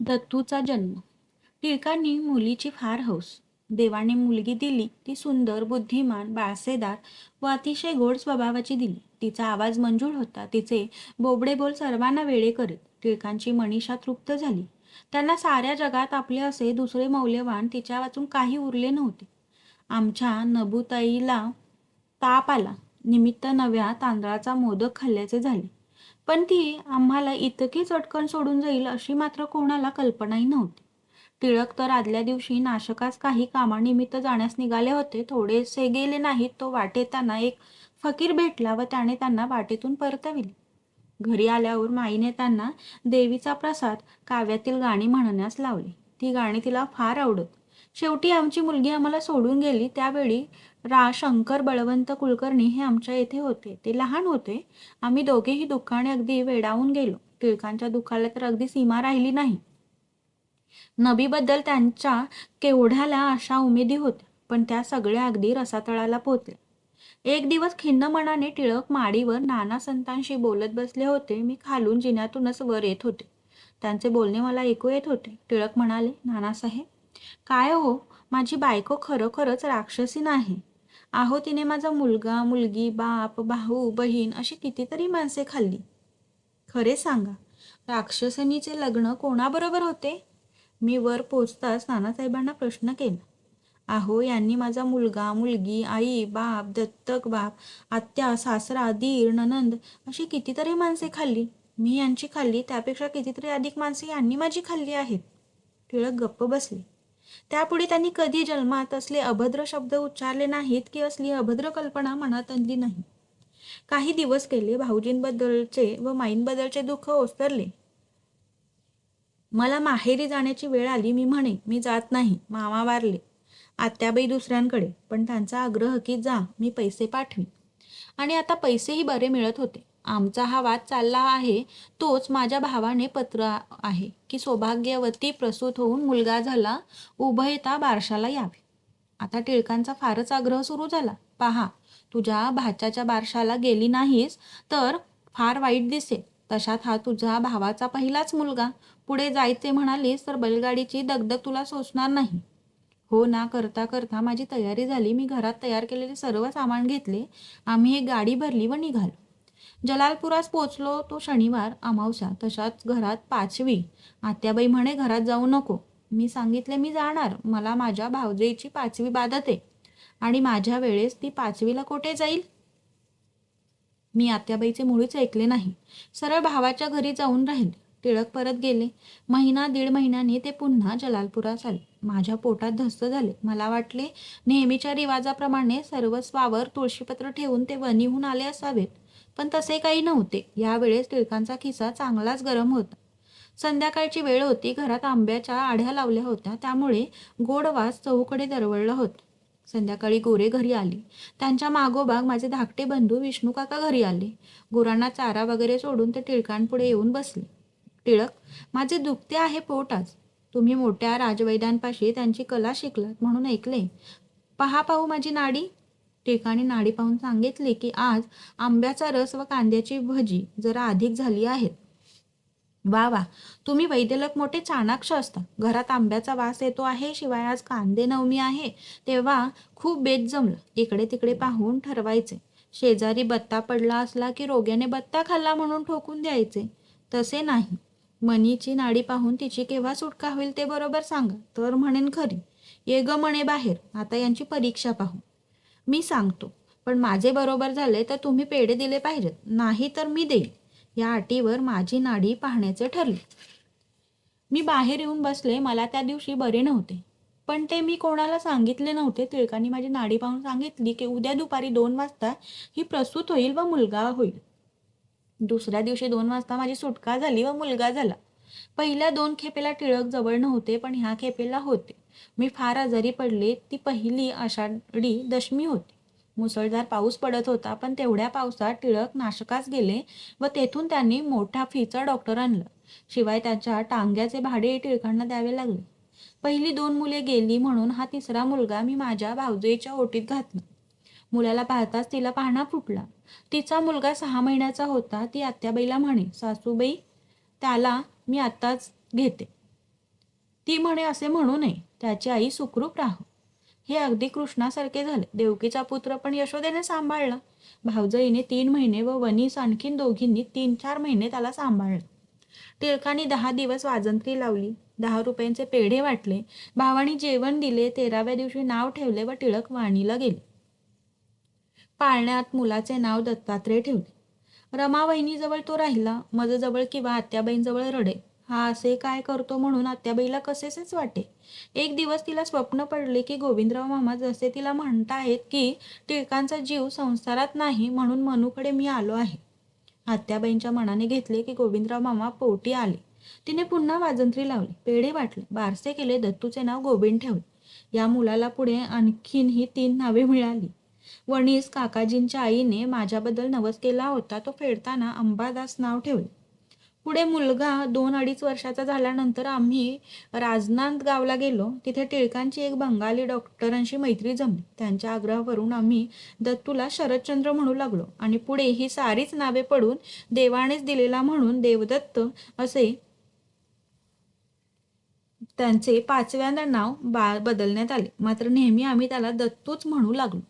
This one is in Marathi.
दत्तूचा जन्म. टिळकांनी मुलीची फार हौस. देवाने मुलगी दिली ती सुंदर बुद्धिमान बाळसेदार व अतिशय गोड स्वभावाची दिली. तिचा आवाज मंजूळ होता तिचे बोबडे बोल सर्वांना वेळे करीत. टिळकांची मनीषा तृप्त झाली. त्यांना साऱ्या जगात आपले असे दुसरे मौल्यवान तिच्या वाचून काही उरले नव्हते. आमच्या नबुताईला ताप आला. निमित्त नव्या तांदळाचा मोदक खाल्ल्याचे झाले. पण ती आम्हाला इतकी चटकन सोडून जाईल अशी मात्र कोणाला कल्पनाही नव्हती. टिळक तर आदल्या दिवशी नाशकास काही कामानिमित्त जाण्यास निघाले होते. थोडेसे गेले नाहीत तो वाटेताना एक फकीर भेटला व त्याने त्यांना वाटेतून परतविले. घरी आल्यावर माईने त्यांना देवीचा प्रसाद काव्यातील गाणी म्हणण्यास लावली. ती गाणी तिला फार आवडत. शेवटी आमची मुलगी आम्हाला सोडून गेली. त्यावेळी रा शंकर बळवंत कुलकर्णी हे आमच्या येथे होते. ते लहान होते. आम्ही दोघेही दुःखाने अगदी वेडावून गेलो. टिळकांच्या दुःखाला तर अगदी सीमा राहिली नाही. नबीबद्दल त्यांच्या केवढ्याला अशा उमेदी होत्या पण त्या सगळ्या अगदी रसातळाला पोचल्या एक दिवस खिन्न मनाने टिळक माडीवर नाना संतांशी बोलत बसले होते. मी खालून जिन्यातूनच वर येत होते. त्यांचे बोलणे मला ऐकू येत होते. टिळक म्हणाले नानासाहेब काय हो? माझी बायको खरोखरच राक्षसी नाही. आहो तिने माझा मुलगा मुलगी बाप भाऊ बहीण अशी कितीतरी माणसे खाल्ली. खरे सांगा राक्षसनीचे लग्न कोणाबरोबर होते? मी वर पोचताच नानासाहेबांना प्रश्न केला. आहो यांनी माझा मुलगा मुलगी आई बाप दत्तक बाप आत्या सासरा दीर ननंद अशी कितीतरी माणसे खाल्ली. मी यांची खाल्ली त्यापेक्षा कितीतरी अधिक माणसे यांनी माझी खाल्ली आहेत. टिळक गप्प बसली. त्यापुढे त्यांनी कधी जन्मात असले अभद्र शब्द उच्चारले नाहीत की असली अभद्र कल्पना मनात आणली नाही. काही दिवस केले भाऊजींबद्दलचे व माईंबद्दलचे दुःख ओसरले. मला माहेरी जाण्याची वेळ आली मी म्हणे मी जात नाही मामा वारले. आत्याबाई दुसऱ्यांकडे पण त्यांचा आग्रह की जा मी पैसे पाठवी आणि आता पैसेही बरे मिळत होते. आमचा हा वाद चालला आहे तोच माझ्या भावाने पत्र आहे की सौभाग्यवती प्रसूत होऊन मुलगा झाला उभयता बारशाला यावे. आता टिळकांचा फारच आग्रह सुरू झाला. पहा तुझ्या भाच्याच्या बारशाला गेली नाहीस तर फार वाईट दिसे तशात हा तुझा भावाचा पहिलाच मुलगा. पुढे जायचे म्हणालीस तर बैलगाडीची दगदग तुला सोसणार नाही. हो ना करता करता माझी तयारी झाली. मी घरात तयार केलेले सर्व सामान घेतले. आम्ही एक गाडी भरली व निघालो. जलालपुरास पोचलो तो शनिवार अमावस्या. तशाच घरात पाचवी. आत्याबाई म्हणे घरात जाऊ नको. मी सांगितले मी जाणार. मला माझ्या भावजेची पाचवी बाधते आणि माझ्या वेळेस ती पाचवीला कोठे जाईल? मी आत्याबाईचे मुळीच ऐकले नाही. सरळ भावाच्या घरी जाऊन राहील. टिळक परत गेले. महिना दीड महिन्याने ते पुन्हा जलालपुरात आले. माझ्या पोटात धस्त झाले. मला वाटले नेहमीच्या रिवाजाप्रमाणे सर्वस्वावर तुळशीपत्र ठेवून ते वनीहून आले असावेत. पण तसे काही नव्हते. यावेळेस टिळकांचा खिसा चांगलाच गरम होता. संध्याकाळची वेळ होती. घरात आंब्याच्या आढ्या लावल्या होत्या. त्यामुळे गोड वास चहूकडे दरवळला होता. संध्याकाळी गोरे घरी आले. त्यांच्या मागोबाग माझे धाकटे बंधू विष्णू काका घरी आले. गुरांना चारा वगैरे सोडून ते टिळकांपुढे येऊन बसले. टिळक माझे दुखते आहे पोटाच तुम्ही मोठ्या राजवैद्यांपाशी त्यांची कला शिकलात म्हणून ऐकले. पहा पाहू माझी नाडी. ठिकाणी नाडी पाहून सांगितले की आज आंब्याचा रस व कांद्याची भजी जरा अधिक झाली आहेत. वा वा तुम्ही वैद्यलक मोठे चाणाक्ष असता. घरात आंब्याचा वास येतो आहे शिवाय आज कांदे नवमी आहे. तेव्हा खूप बेत जमलं. इकडे तिकडे पाहून ठरवायचे. शेजारी बत्ता पडला असला की रोग्याने बत्ता खाल्ला म्हणून ठोकून द्यायचे. तसे नाही. मनीची नाडी पाहून तिची केव्हा सुटका होईल ते बरोबर सांगा. तर म्हणेन खरी. ये ग म्हणे बाहेर. आता यांची परीक्षा पाहू. मी सांगतो. पण माझे बरोबर झाले तर तुम्ही पेढे दिले पाहिजेत. नाही तर मी देईल या अटीवर माझी नाडी पाहण्याचे ठरले. मी बाहेर येऊन बसले. मला त्या दिवशी बरे नव्हते. पण ते मी कोणाला सांगितले नव्हते. टिळकांनी माझी नाडी पाहून सांगितली की उद्या दुपारी दोन वाजता ही प्रसूत होईल व मुलगा होईल. दुसऱ्या दिवशी दोन वाजता माझी सुटका झाली व मुलगा झाला. पहिल्या दोन खेपेला टिळक जवळ नव्हते पण ह्या खेपेला होते. मी फार आजारी पडले ती पहिली आषाढी दशमी होती. मुसळधार पाऊस पडत होता पण तेवढ्या पावसात टिळक नाशकास गेले व तेथून त्यांनी मोठा फीचा डॉक्टर आणला. शिवाय त्याच्या टांग्याचे भाडे टिळकांना द्यावे लागले. पहिली दोन मुले गेली म्हणून हा तिसरा मुलगा मी माझ्या भावजेच्या ओटीत घातला. मुलाला पाहताच तिला पाहणा फुटला. तिचा मुलगा सहा महिन्याचा होता ती आत्याबाईला म्हणे सासूबाई त्याला मी आत्ताच घेते. ती म्हणे असे म्हणू नये. त्याची आई सुखरूप राहो. हे अगदी कृष्णासारखे झाले. देवकीचा पुत्र पण यशोदेने सांभाळला. भावजईने तीन महिने व वनीस आणखीन दोघींनी तीन चार महिने त्याला सांभाळलं. टिळकांनी दहा दिवस वाजंत्री लावली. दहा रुपयांचे पेढे वाटले. भावानी जेवण दिले. तेराव्या दिवशी नाव ठेवले व टिळक वाणीला गेले. पाळण्यात मुलाचे नाव दत्तात्रय ठेवले. रमावहिनीजवळ तो राहिला मजजवळ किंवा आत्याबाईंजवळ रडे. हा असे काय करतो म्हणून आत्याबाईला कसेसेच वाटे. एक दिवस तिला स्वप्न पडले की गोविंदराव मामा जसे तिला म्हणतायत की टिळकांचा जीव संसारात नाही म्हणून मनूकडे मी आलो आहे. आत्याबाईंच्या मनाने घेतले की गोविंदराव मामा पोटी आले. तिने पुन्हा वाजंत्री लावली पेढे वाटले बारसे केले दत्तूचे नाव गोविंद ठेवले. या मुलाला पुढे आणखीन ही तीन नावे मिळाली. वणीस काकाजींच्या आईने माझ्याबद्दल नवस केला होता तो फेडताना अंबादास नाव ठेवले. पुढे मुलगा दोन अडीच वर्षाचा झाल्यानंतर आम्ही राजनांद गावला गेलो. तिथे टिळकांची एक बंगाली डॉक्टरांशी मैत्री जमली. त्यांच्या आग्रहावरून आम्ही दत्तूला शरदचंद्र म्हणू लागलो आणि पुढे ही सारीच नावे पडून देवानेच दिलेला म्हणून देवदत्त असे त्यांचे पाचव्यांदा नाव बा बदलण्यात आले. मात्र नेहमी आम्ही त्याला दत्तूच म्हणू लागलो.